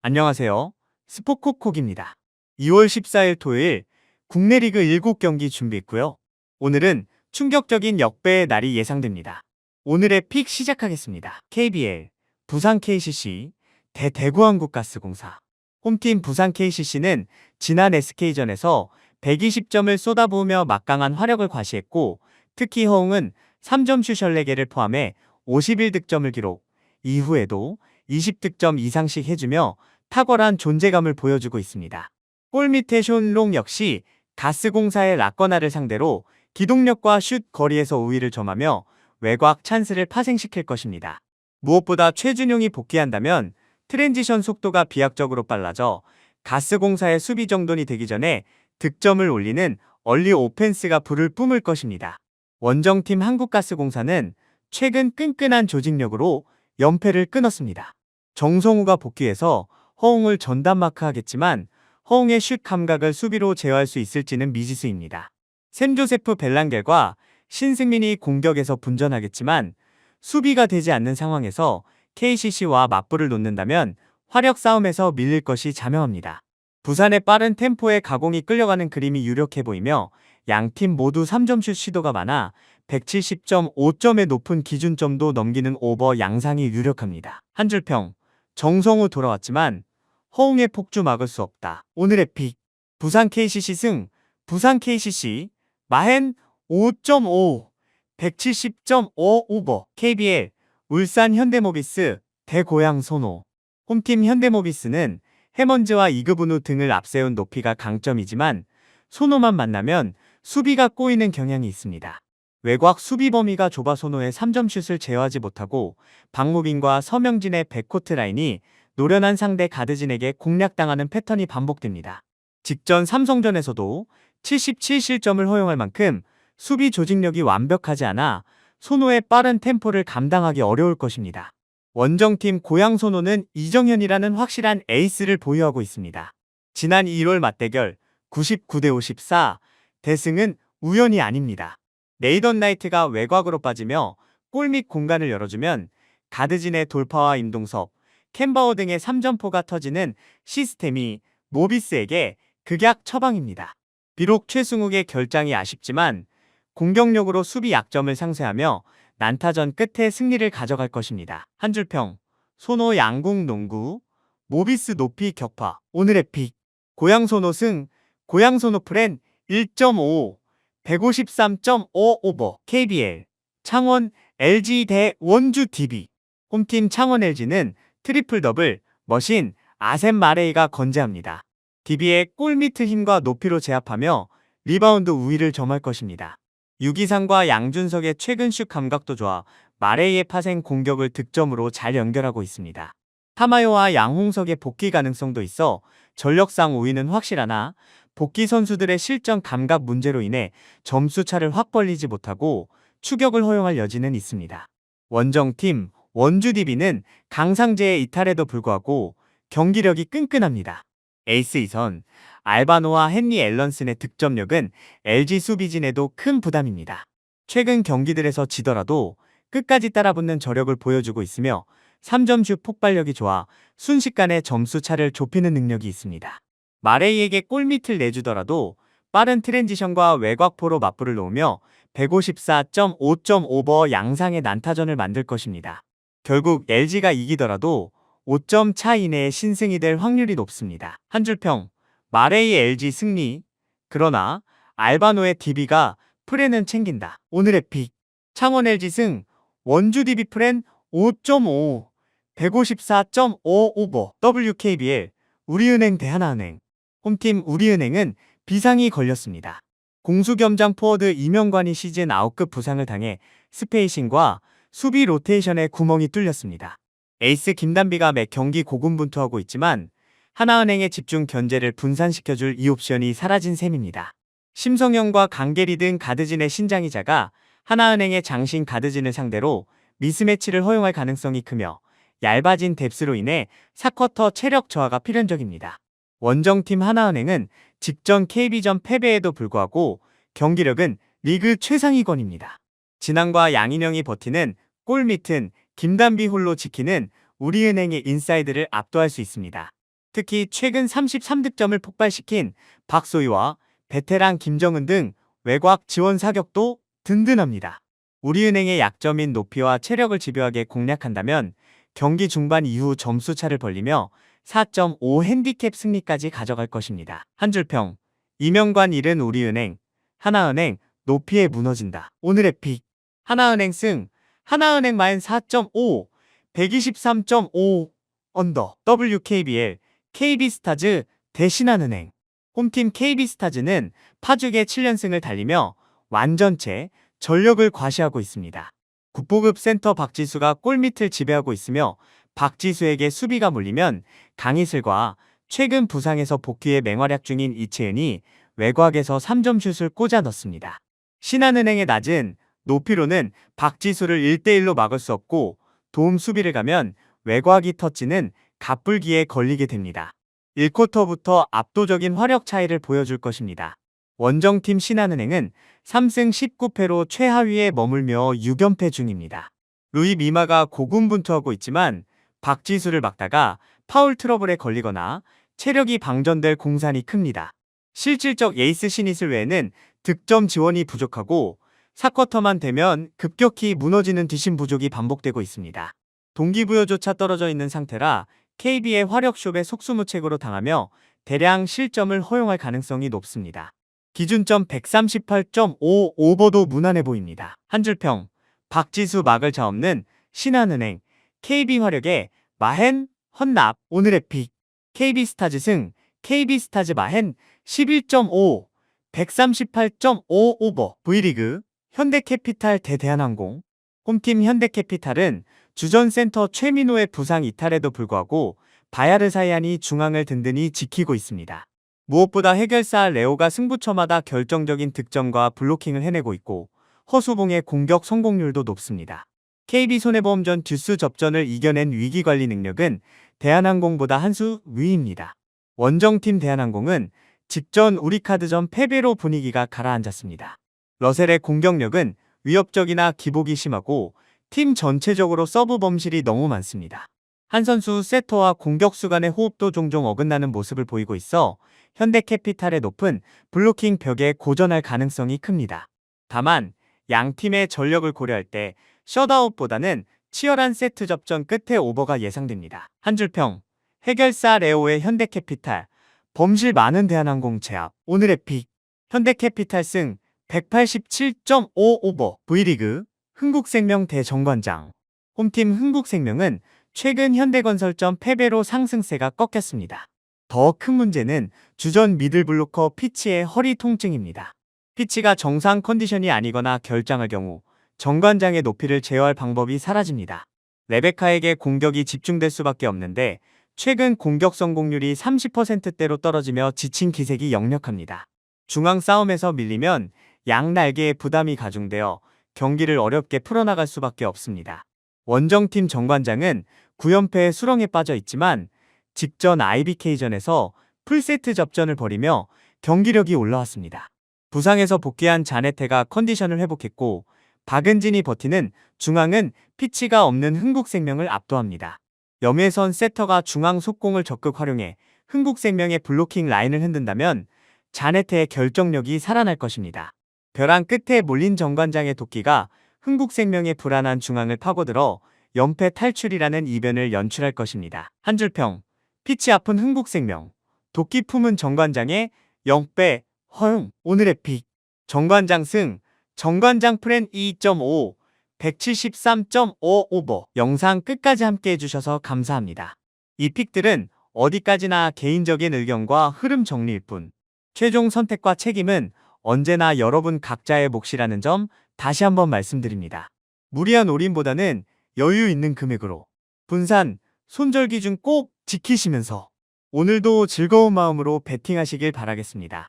안녕하세요. 스포코콕입니다. 2월 14일 토요일 국내 리그 7경기 준비했고요. 오늘은 충격적인 역배의 날이 예상됩니다. 오늘의 픽 시작하겠습니다. KBL, 부산 KCC, 대 대구한국가스공사. 홈팀 부산 KCC는 지난 SK전에서 120점을 쏟아부으며 막강한 화력을 과시했고 특히 허웅은 3점 슛 14개를 포함해 51득점을 기록, 이후에도 20득점 이상씩 해주며 탁월한 존재감을 보여주고 있습니다. 골 밑에 숀롱 역시 가스공사의 라거나를 상대로 기동력과 슛 거리에서 우위를 점하며 외곽 찬스를 파생시킬 것입니다. 무엇보다 최준용이 복귀한다면 트랜지션 속도가 비약적으로 빨라져 가스공사의 수비 정돈이 되기 전에 득점을 올리는 얼리 오펜스가 불을 뿜을 것입니다. 원정팀 한국가스공사는 최근 끈끈한 조직력으로 연패를 끊었습니다. 정성우가 복귀해서 허웅을 전담 마크하겠지만 허웅의 슛 감각을 수비로 제어할 수 있을지는 미지수입니다. 샘 조세프 벨랑겔과 신승민이 공격에서 분전하겠지만 수비가 되지 않는 상황에서 KCC와 맞불을 놓는다면 화력 싸움에서 밀릴 것이 자명합니다. 부산의 빠른 템포에 가공이 끌려가는 그림이 유력해 보이며 양팀 모두 3점슛 시도가 많아 170.5점의 높은 기준점도 넘기는 오버 양상이 유력합니다. 한 줄평 정성우 돌아왔지만 허웅의 폭주 막을 수 없다. 오늘의 픽 부산 KCC 승 부산 KCC 마헨 5.5 170.5 오버 KBL 울산 현대모비스 대고양 선호 홈팀 현대모비스는 해먼즈와 이그브누 등을 앞세운 높이가 강점이지만 소노만 만나면 수비가 꼬이는 경향이 있습니다. 외곽 수비 범위가 좁아 소노의 3점슛을 제어하지 못하고 박무빈과 서명진의 백코트 라인이 노련한 상대 가드진에게 공략당하는 패턴이 반복됩니다. 직전 삼성전에서도 77실점을 허용할 만큼 수비 조직력이 완벽하지 않아 소노의 빠른 템포를 감당하기 어려울 것입니다. 원정팀 고양 소노는 이정현이라는 확실한 에이스를 보유하고 있습니다. 지난 1월 맞대결 99대 54 대승은 우연이 아닙니다. 네이던 나이트가 외곽으로 빠지며 골및 공간을 열어주면 가드진의 돌파와 임동섭, 캔바오 등의 3점포가 터지는 시스템이 모비스에게 극약 처방입니다. 비록 최승욱의 결장이 아쉽지만 공격력으로 수비 약점을 상쇄하며 난타전 끝에 승리를 가져갈 것입니다. 한 줄평, 소노 양궁 농구, 모비스 높이 격파, 오늘의 픽, 고양 소노 승, 고양 소노 프렌 1.5, 153.5 오버, KBL, 창원 LG 대 원주 DB, 홈팀 창원 LG는 트리플 더블, 머신, 아셈 마레이가 건재합니다. DB의 골밑 힘과 높이로 제압하며 리바운드 우위를 점할 것입니다. 유기상과 양준석의 최근 슛 감각도 좋아 마레이의 파생 공격을 득점으로 잘 연결하고 있습니다. 타마요와 양홍석의 복귀 가능성도 있어 전력상 우위는 확실하나 복귀 선수들의 실전 감각 문제로 인해 점수 차를 확 벌리지 못하고 추격을 허용할 여지는 있습니다. 원정팀 원주 DB는 강상재의 이탈에도 불구하고 경기력이 끈끈합니다. 에이스 이선 알바노와 헨리 앨런슨의 득점력은 LG 수비진에도 큰 부담입니다. 최근 경기들에서 지더라도 끝까지 따라붙는 저력을 보여주고 있으며 3점슛 폭발력이 좋아 순식간에 점수 차를 좁히는 능력이 있습니다. 마레이에게 골밑을 내주더라도 빠른 트랜지션과 외곽포로 맞불을 놓으며 154.5점 오버 양상의 난타전을 만들 것입니다. 결국 LG가 이기더라도 5점 차 이내의 신승이 될 확률이 높습니다. 한 줄평, 마레이 LG 승리. 그러나 알바노의 DB가 프렌은 챙긴다. 오늘의 픽, 창원 LG 승, 원주 DB 프렌 5.5, 154.5 오버, WKBL, 우리은행 대하나은행. 홈팀 우리은행은 비상이 걸렸습니다. 공수겸장 포워드 이명관이 시즌 9급 부상을 당해 스페이싱과 수비 로테이션에 구멍이 뚫렸습니다. 에이스 김단비가 매 경기 고군분투하고 있지만 하나은행의 집중 견제를 분산시켜줄 이 옵션이 사라진 셈입니다. 심성영과 강계리 등 가드진의 신장이 작아 하나은행의 장신 가드진을 상대로 미스매치를 허용할 가능성이 크며 얇아진 뎁스로 인해 사쿼터 체력 저하가 필연적입니다. 원정팀 하나은행은 직전 KB전 패배에도 불구하고 경기력은 리그 최상위권입니다. 진앙과 양인영이 버티는 골 밑은 김단비 홀로 지키는 우리은행의 인사이드를 압도할 수 있습니다. 특히 최근 33득점을 폭발시킨 박소희와 베테랑 김정은 등 외곽 지원 사격도 든든합니다. 우리은행의 약점인 높이와 체력을 집요하게 공략한다면 경기 중반 이후 점수 차를 벌리며 4.5 핸디캡 승리까지 가져갈 것입니다. 한 줄평 이명관 잃은 우리은행 하나은행 높이에 무너진다. 오늘의 픽 하나은행 승 하나은행 마인 4.5 123.5 언더 WKBL KB스타즈 대신한은행 홈팀 KB스타즈는 파죽의 7연승을 달리며 완전체 전력을 과시하고 있습니다. 국보급 센터 박지수가 골밑을 지배하고 있으며 박지수에게 수비가 몰리면 강희슬과 최근 부상에서 복귀에 맹활약 중인 이채은이 외곽에서 3점 슛을 꽂아 넣습니다. 신한은행의 낮은 높이로는 박지수를 1대1로 막을 수 없고 도움 수비를 가면 외곽이 터치는 갑불기에 걸리게 됩니다. 1쿼터부터 압도적인 화력 차이를 보여줄 것입니다. 원정팀 신한은행은 3승 19패로 최하위에 머물며 6연패 중입니다. 루이 미마가 고군분투하고 있지만 박지수를 막다가 파울 트러블에 걸리거나 체력이 방전될 공산이 큽니다. 실질적 에이스 신이슬 외에는 득점 지원이 부족하고 4쿼터만 되면 급격히 무너지는 뒷심 부족이 반복되고 있습니다. 동기부여조차 떨어져 있는 상태라 KB의 화력숍에 속수무책으로 당하며 대량 실점을 허용할 가능성이 높습니다. 기준점 138.5 오버도 무난해 보입니다. 한 줄평 박지수 막을 자 없는 신한은행 KB화력의 마헨 헌납 오늘의 픽 KB스타즈 승 KB스타즈 마헨 11.5 138.5 오버 V리그 현대캐피탈 대 대한항공 홈팀 현대캐피탈은 주전센터 최민호의 부상 이탈에도 불구하고 바야르 사이안이 중앙을 든든히 지키고 있습니다. 무엇보다 해결사 레오가 승부처마다 결정적인 득점과 블로킹을 해내고 있고 허수봉의 공격 성공률도 높습니다. KB손해보험 전 듀스 접전을 이겨낸 위기관리 능력은 대한항공보다 한 수 위입니다. 원정팀 대한항공은 직전 우리카드전 패배로 분위기가 가라앉았습니다. 러셀의 공격력은 위협적이나 기복이 심하고 팀 전체적으로 서브 범실이 너무 많습니다. 한 선수 세터와 공격수 간의 호흡도 종종 어긋나는 모습을 보이고 있어 현대캐피탈의 높은 블로킹 벽에 고전할 가능성이 큽니다. 다만 양 팀의 전력을 고려할 때 셧아웃보다는 치열한 세트 접전 끝에 오버가 예상됩니다. 한 줄평 해결사 레오의 현대캐피탈 범실 많은 대한항공 제압 오늘의 픽 현대캐피탈 승 187.5 오버 V리그 흥국생명 대정관장 홈팀 흥국생명은 최근 현대건설점 패배로 상승세가 꺾였습니다. 더 큰 문제는 주전 미들블로커 피치의 허리 통증입니다. 피치가 정상 컨디션이 아니거나 결장할 경우 정관장의 높이를 제어할 방법이 사라집니다. 레베카에게 공격이 집중될 수밖에 없는데 최근 공격 성공률이 30%대로 떨어지며 지친 기색이 역력합니다. 중앙 싸움에서 밀리면 양 날개에 부담이 가중되어 경기를 어렵게 풀어나갈 수밖에 없습니다. 원정팀 정관장은 9연패의 수렁에 빠져 있지만 직전 IBK전에서 풀세트 접전을 벌이며 경기력이 올라왔습니다. 부상에서 복귀한 자네테가 컨디션을 회복했고 박은진이 버티는 중앙은 피치가 없는 흥국생명을 압도합니다. 염혜선 세터가 중앙 속공을 적극 활용해 흥국생명의 블로킹 라인을 흔든다면 자네테의 결정력이 살아날 것입니다. 벼랑 끝에 몰린 정관장의 도끼가 흥국생명의 불안한 중앙을 파고들어 연패 탈출이라는 이변을 연출할 것입니다. 한 줄평 피치 아픈 흥국생명. 도끼 품은 정관장의 영빼 허용 오늘의 픽. 정관장 승. 정관장 프렌 2.5 173.5 오버 영상 끝까지 함께 해주셔서 감사합니다. 이 픽들은 어디까지나 개인적인 의견과 흐름 정리일 뿐. 최종 선택과 책임은 언제나 여러분 각자의 몫이라는 점 다시 한번 말씀드립니다. 무리한 올인보다는 여유 있는 금액으로 분산, 손절 기준 꼭 지키시면서 오늘도 즐거운 마음으로 베팅하시길 바라겠습니다.